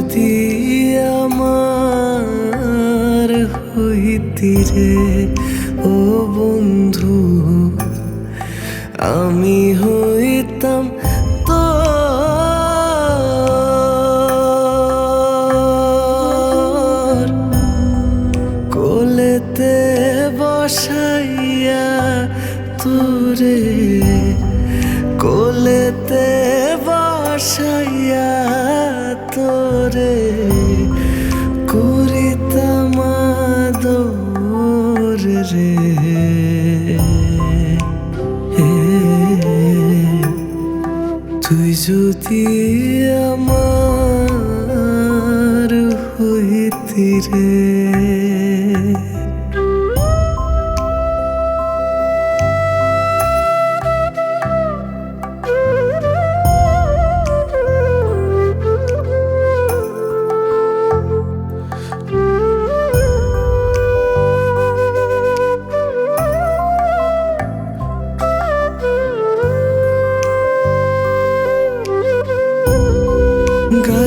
যদি আমার হইতি রে ও বন্ধু আমি হইতাম তো। কোলেতে বসাইয়া তোরে কোলেতে বসাইয়া তোরে করিতাম আদর রে। তুই যদি আমার হইতি রে।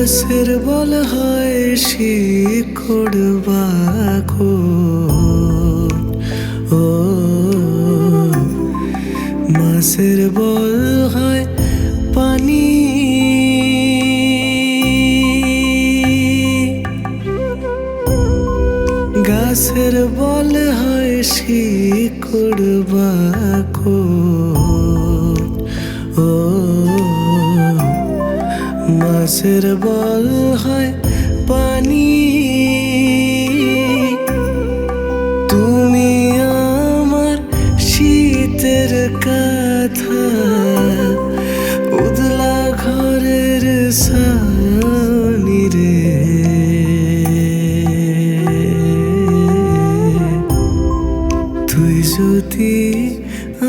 গাছের বল হয় শিকড় বাকো ও, মাছের বল হয় পানি। গাছের বল হয় শিকড় বাকো ও মাছের বল হয় পানি। তুমি আমার শীতের কথা, উদলা ঘরের সানি রে। তুই যদি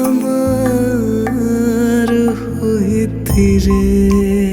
আমার হইতি রে।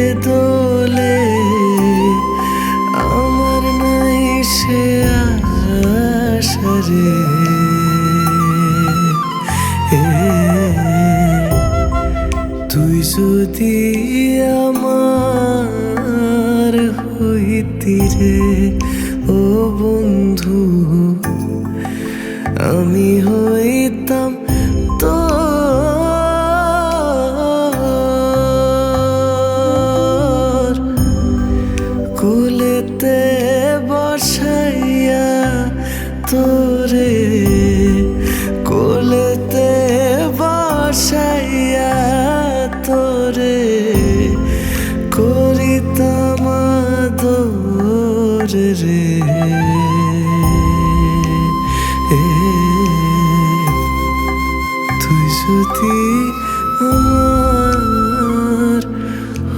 যদি আমার হইতি ও বন্ধু আমি রে তুই যদি আমার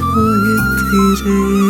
হইতি রে